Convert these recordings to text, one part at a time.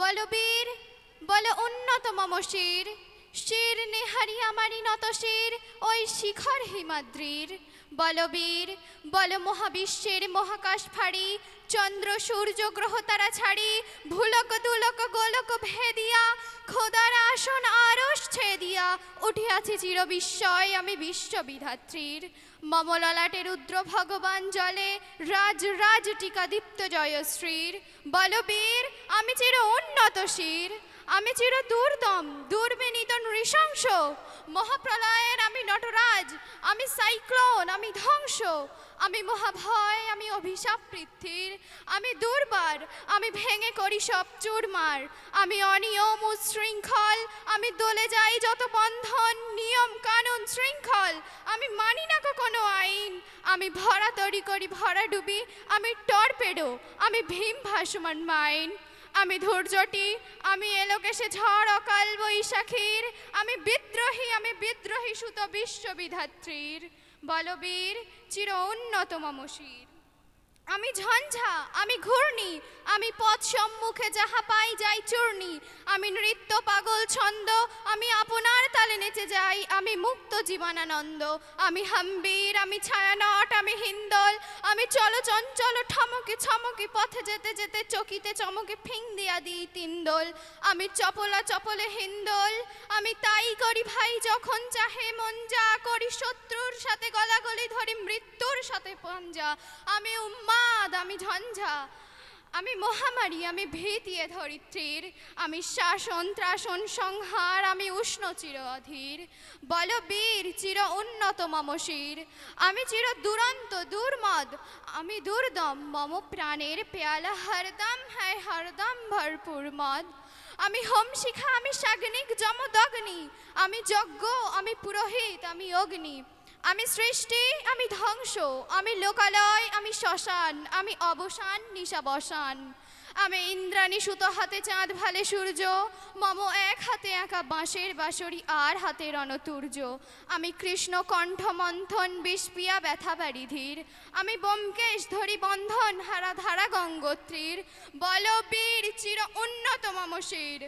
বলবীর বল উন্নত মম শির নেহারি আমারি নত শির, ওই শিখর হিমাদ্রির। বলবীর বল মহাবিশ্বের মহাকাশ ফাড়ি, চন্দ্র সূর্য গ্রহ তারা ছাড়ি, ভুলক দুলক গোলক ভেদিয়া, খোদার ছেদিয়া আছে চির বিস্ময় আমি বিশ্ববিধাত্রীর। মমললাটে রুদ্র ভগবান জলে রাজ রাজ টিকা দীপ্ত জয়শ্রীর। বলবীর, আমি চির উন্নত শির, আমি চির দুর্দম, দুর্বিনীত নৃশংস। মহাপ্রলয়ের আমি নটরাজ, আমি সাইক্লোন, আমি ধ্বংস। আমি মহাভয়, আমি অভিশাপ পৃথ্বীর, আমি দুর্বার, আমি ভেঙে করি সব চুরমার। আমি অনিয়ম উশৃঙ্খল আমি দলে যাই যত বন্ধন, নিয়ম কানুন শৃঙ্খল। আমি মানি না কোনো আইন। আমি ভরা তরি করি ভরা ডুবি, আমি টর্পেডো, আমি ভীম ভাসমান মাইন। আমি ধৈর্যটি আমি এলোকেশে ঝড়, অকাল বৈশাখীর। আমি বিদ্রোহী আমি বিদ্রোহী সুত বিশ্ববিধাত্রীর বলবীর চির উন্নত মমশির। আমি ঝঞ্ঝা, আমি ঘূর্ণি, আমি পথ সম্মুখে যাহা পাই যাই চূর্ণি, আমি নৃত্য পাগল ছন্দ আমি আপনার তালে নেচে যাই, আমি মুক্ত জীবনানন্দ। আমি হাম্বির, আমি ছায়ানট, আমি হিন্দল। আমি চলো চঞ্চল, ঠমকে ছমকে পথে যেতে যেতে চকিতে চমকে ফিং দিয়া দিই তিনদোল আমি চপলা চপলে হিন্দোল, আমি তাই করি ভাই যখন চাহে মন যা, করি শত্রুর সাথে গলাগলি ধরি মৃত্যুর সাথে পঞ্জা। আমি উম্মাদ, আমি ঝঞ্ঝা। আমি মহামারী, আমি ভীতিয়ে ধরিত্রীর, আমি শাসন, ত্রাসন, সংহার, আমি উষ্ণ চির অধীর। বল বীর চির উন্নত মমশির আমি চির দুরন্ত, দুর্মদ, আমি দুর্দম, মম প্রাণের পেয়ালা, হরদম হ্যায় হরদম, ভরপুর মদ। আমি হোম শিখা আমি সাগ্নিক, যমদগ্নি। আমি যজ্ঞ, আমি পুরোহিত, আমি অগ্নি। আমি সৃষ্টি আমি ধ্বংস আমি লোকালয় আমি শ্মশান আমি অবসান নিশাবসান। আমি ইন্দ্রাণী সুতো হাতে চাঁদ ভালে সূর্য, মম এক হাতে একা বাঁশের বাঁশরি আর হাতে রণতুর্য। আমি কৃষ্ণ কণ্ঠ মন্থন বিষপিয়া ব্যথা বারিধির আমি বোমকেশ ধরি বন্ধন হারা ধারা গঙ্গোত্রীর। বলবীর চির উন্নত মমশির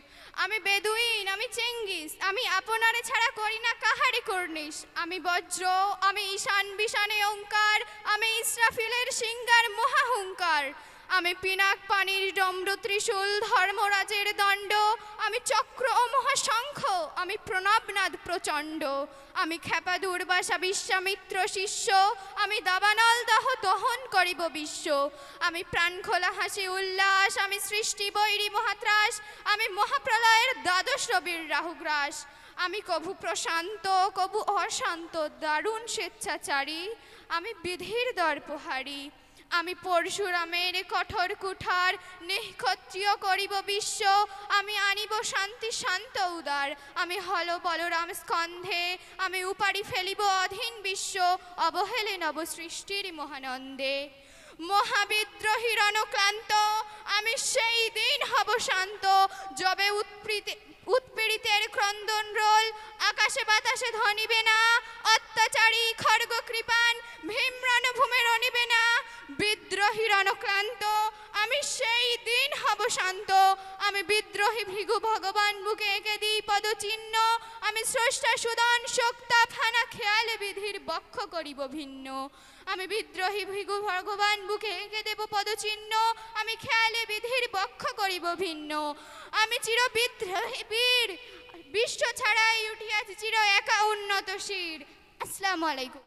আমি বেদুইন, আমি চেঙ্গিস, আমি আপনারে ছাড়া করি না কাহারি কর্নিশ। আমি বজ্র, আমি ঈশান বিশানে ওঙ্কার আমি ইসরাফিলের সিঙ্গার মহাহুঙ্কার আমি পিনাক পানির ডম্র ত্রিশূল ধর্মরাজের দণ্ড। আমি চক্র ও মহাশঙ্খ, আমি প্রণবনাদ প্রচণ্ড। আমি খেপা দুর্বাসা বিশ্বামিত্র শিষ্য, আমি দাবানল দাহ দহন করিব বিশ্ব। আমি প্রাণখোলা হাসি উল্লাস, আমি সৃষ্টি বৈরী মহাত্রাস, আমি মহাপ্রলয়ের দ্বাদশ রবির রাহুগ্রাস। আমি কভু প্রশান্ত, কভু অশান্ত, দারুণ স্বেচ্ছাচারী। আমি বিধির দর্পহারী। আমি পরশুরামের কঠোর কুঠার নিঃক্ষত্রিয় করিব বিশ্ব, আমি আনিব শান্তি শান্ত উদার, আমি হল বলরাম স্কন্ধে, আমি উপাড়ি ফেলিব অধীন বিশ্ব, অবহেলে নব সৃষ্টির মহানন্দে। মহাবিদ্রোহী রণক্লান্ত, আমি সেই দিন হব শান্ত, যবে উৎপীড়িত উৎপীড়িতের ক্রন্দন রোল, আকাশে বাতাসে ধনিবে না, অত্যাচারী খড়গ কৃপান বিদ্রোহী রণক্লান্ত আমি সেই দিন হব শান্ত। আমি বিদ্রোহী ভৃগু ভগবান, বুকে এঁকে দিই পদচিহ্ন। আমি স্রষ্টা সুদন, শক্তা ফানা খেয়ালে বিধির বক্ষ করিব ভিন্ন। আমি বিদ্রোহী ভৃগু ভগবান, বুকে এঁকে দেব পদচিহ্ন। আমি খেয়ালে বিধির বক্ষ করিব ভিন্ন। আমি চির বিদ্রোহী বীর বিশ্ব ছাড়াই উঠিয়াছি চির একা উন্নত শির। আসসালামু আলাইকুম।